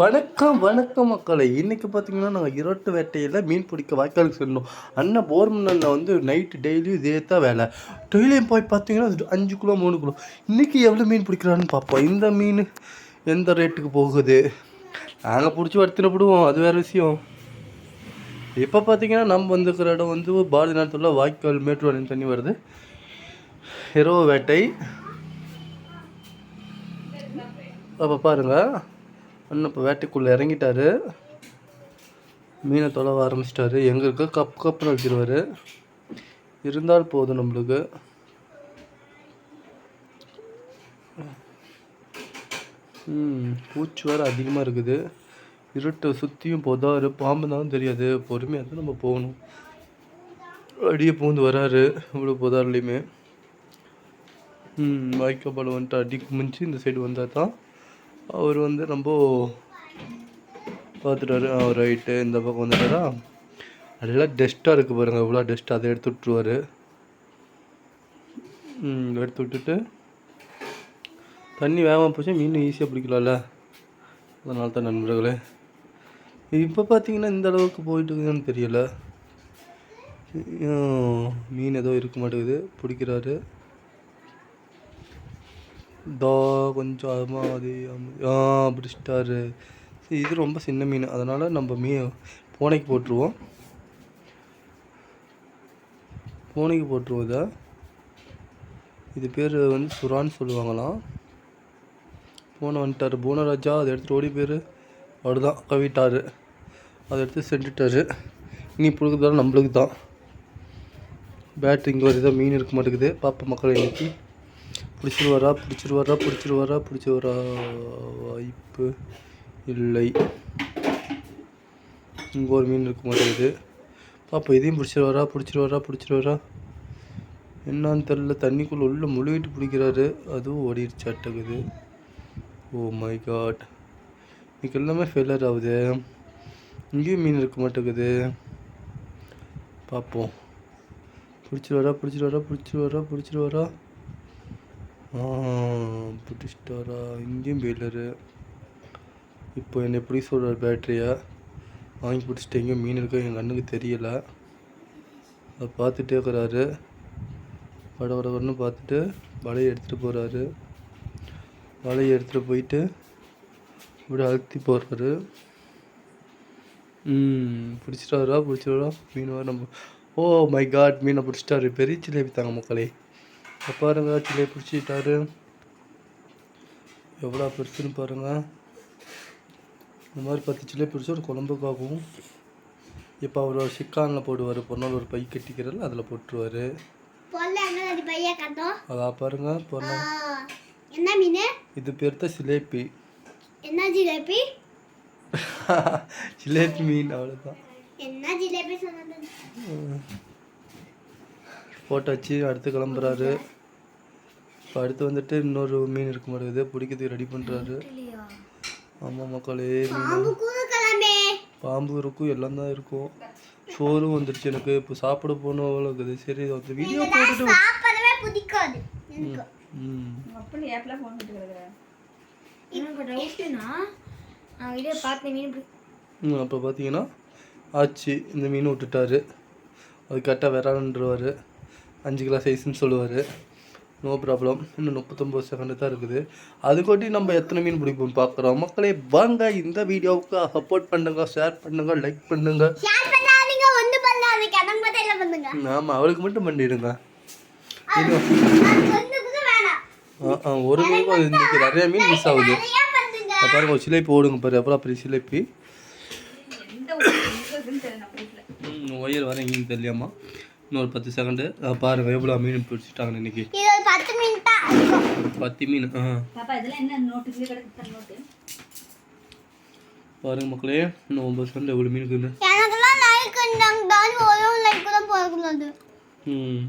வணக்கம் வணக்கம் மக்களை. இன்றைக்கி பார்த்தீங்கன்னா நாங்கள் இரட்டு வேட்டையில் மீன் பிடிக்க வாய்க்காலுக்கு சென்றோம் அண்ணன் போர்மனில் வந்து நைட்டு டெய்லியும் இதே தான் வேலை. டெய்லியும் போய் பார்த்தீங்கன்னா அஞ்சு கிலோ மூணு கிலோ. இன்றைக்கி எவ்வளோ மீன் பிடிக்கிறான்னு பார்ப்போம் இந்த மீன் எந்த ரேட்டுக்கு போகுது? நாங்கள் பிடிச்சி வறுத்தினப்படுவோம் அது வேறு விஷயம். இப்போ பார்த்தீங்கன்னா நம்ம வந்துக்கிற இடம் வந்து பாரதி நேரத்தில் வாய்க்கால் மேட்டூர் அணையின் தண்ணி வருது. இரவு வேட்டை. அப்போ பாருங்கள் அண்ணன் இப்போ வேட்டைக்குள்ளே இறங்கிட்டாரு. மீனை தொலைவ ஆரம்பிச்சிட்டாரு. எங்கே இருக்க? கப் கப்புன்னு வச்சிருவார் இருந்தால் போதும் நம்மளுக்கு. ம் பூச்சி வேறு அதிகமாக இருக்குது. இருட்டை சுற்றியும் புதாரு பாம்பு தான் தெரியாது. பொறுமையாக தான் நம்ம போகணும். அடியே பூந்து வராரு. இவ்வளோ புதார்லேயுமே. ம் வாய்க்காப்பால் வந்துட்டு அடி குமிஞ்சு இந்த சைடு வந்தால் தான் அவர் வந்து ரொம்ப பார்த்துட்டாரு. அவர் ரைட்டு இந்த பக்கம் வந்துட்டாரா? நல்லா டஸ்ட்டாக இருக்குது பாருங்கள் இவ்வளோ டஸ்ட் அதை எடுத்து விட்ருவாரு எடுத்து விட்டுட்டு தண்ணி வேகமாக போச்சு. மீன் ஈஸியாக பிடிக்கலாம்ல. அதனால தான் நண்பர்களே. இப்போ பார்த்தீங்கன்னா இந்த அளவுக்கு போயிட்டு இருக்குதுன்னு தெரியல. மீன் ஏதோ இருக்க மாட்டேங்குது. பிடிக்கிறாரு. தோ கொஞ்சம் அமாதி ஆ பிடிச்சிட்டாரு சரி, இது ரொம்ப சின்ன மீன். அதனால் நம்ம மீ பூனைக்கு போட்டுருவோம். பூனைக்கு போட்டுருவோம் இதை. இது பேர் வந்து சுறான்னு சொல்லுவாங்களாம். பூனை வந்துட்டார். பூனராஜா அதை எடுத்துகிட்டு ஓடி அவர் தான் கவிட்டார். அதை எடுத்து சென்றுட்டாரு இனி பிடிக்கிறதால நம்மளுக்கு தான் பேட்ரி இங்கே வருதா? மீன் இருக்க மாட்டேங்குது. பாப்பா மக்கள் இன்னைக்கு பிடிச்சிருவாரா பிடிச்சிருவாரா பிடிச்சிருவாரா பிடிச்சிருவாரா? வாய்ப்பு இல்லை. இங்கே ஒரு மீன் இருக்க மாட்டேங்குது. பாப்பா இதையும் பிடிச்சிருவாரா பிடிச்சிருவாரா பிடிச்சிருவாரா? என்னான்னு தெரில தண்ணிக்குள்ளே உள்ள முழுகிட்டு பிடிக்கிறாரு. அதுவும் ஓடிடுச்சு அட்டகுது. ஓ மை காட் இன்னைக்கு எல்லாமே ஃபெயிலர் ஆகுது. இங்கேயும் மீன் இருக்க மாட்டேங்குது. பார்ப்போம் பிடிச்சிருவாரா பிடிச்சிருவாரா பிடிச்சிருவாரா பிடிச்சிருவாரா? பிடிச்சிட்டு வரா இங்கேயும் ஃபெயிலரு இப்போ என்னை எப்படி சொல்கிறார் பேட்டரியை வாங்கி பிடிச்சிட்டு எங்கேயும் மீன் இருக்கா? எங்கள் கண்ணுக்கு தெரியலை. அதை பார்த்துட்டே இருக்கிறாரு. வட வடன்னு பார்த்துட்டு வலையை எடுத்துகிட்டு போகிறாரு வலையை எடுத்துகிட்டு போயிட்டு இப்படி அழுத்தி போடுறாரு. பிடிச்சிட்டாரா? பிடிச்சிட்டாரா? மீன் வர நம்ம ஓ மை காட் மீனை பிடிச்சிட்டாரு. பெரிய சிலேபி தாங்க மக்களே. இப்ப பாருங்க சிலேபி பிடிச்சிட்டாரு. எவ்வளோ பெருசுன்னு பாருங்க. இந்த மாதிரி பத்து சிலேபி பிடிச்சி ஒரு குழம்புக்காகவும் இப்போ அவர் ஒரு சிக்கானில் போடுவார். பொண்ணோட ஒரு பை கட்டிக்கிறல அதில் போட்டுருவாரு. பொல்ல எங்க அது பைய கட்டோம் அதா பாருங்க பொண்ணு. என்ன மீன்? இது பேர் தான் சிலேபி. என்ன ஜிலேபி? சிலேபி மீன் அவ்வளோதான் என்ன ஜிலேபி சொன்னது? போட்டாச்சு அடுத்து கிளம்புறாரு. இப்போ அடுத்து வந்துட்டு இன்னொரு மீன் இருக்க மாட்டேங்குது பிடிக்கிறதுக்கு ரெடி பண்ணுறாரு ஆமாம் மக்களே மீன் பாம்பு இருக்கும் எல்லாம் தான் இருக்கும். சோறும் வந்துடுச்சு எனக்கு. இப்போ சாப்பிட போகணும் அவ்வளோ இருக்குது. சரி அந்த வீடியோ போட்டுட்டு ம் அப்போ பார்த்தீங்கன்னா ஆச்சு இந்த மீன் விட்டுட்டாரு. அது கரெக்டாக விரான்ன்றவார் அஞ்சு கிலோ சைஸ்ன்னு சொல்லுவார். நோ ப்ராப்ளம் இன்னும் முப்பத்தொம்பது செகண்டு தான் இருக்குது. அதுக்கொட்டி நம்ம எத்தனை மீன் பிடிப்போம் பார்க்குறோம். மக்களே வாங்க இந்த வீடியோவுக்கு சப்போர்ட் பண்ணுங்க ஷேர் பண்ணுங்க லைக் பண்ணுங்க. ஆமாம் அவளுக்கு மட்டும் பண்ணிடுங்க. ஒரு மீன் அது இன்னைக்கு நிறைய மீன் மிஸ் ஆகுது. பாருங்க ஒரு சிலைப்பி ஓடுங்க பாரு. எவ்வளோ பெரிய சிலைப்பி? ஒயர் வர எங்கேயும் தெரியலையாம்மா? இன்னொரு பத்து செகண்டு பாருங்க எவ்வளோ மீன் பிடிச்சிட்டாங்க இன்னைக்கு. பத்து மீன் ஆ. பாப்பா இதெல்லாம் என்ன நோட்டு இது கிடக்கு நோட்டு பாருங்க மக்களே இன்னும் ஒன்பது செகண்ட் எவ்வளோ மீன் இருக்குன்னு எனக்கெல்லாம் லைக் இருந்தாங்க ஒரு லைக் கூட போடக்கூடாது. ம்.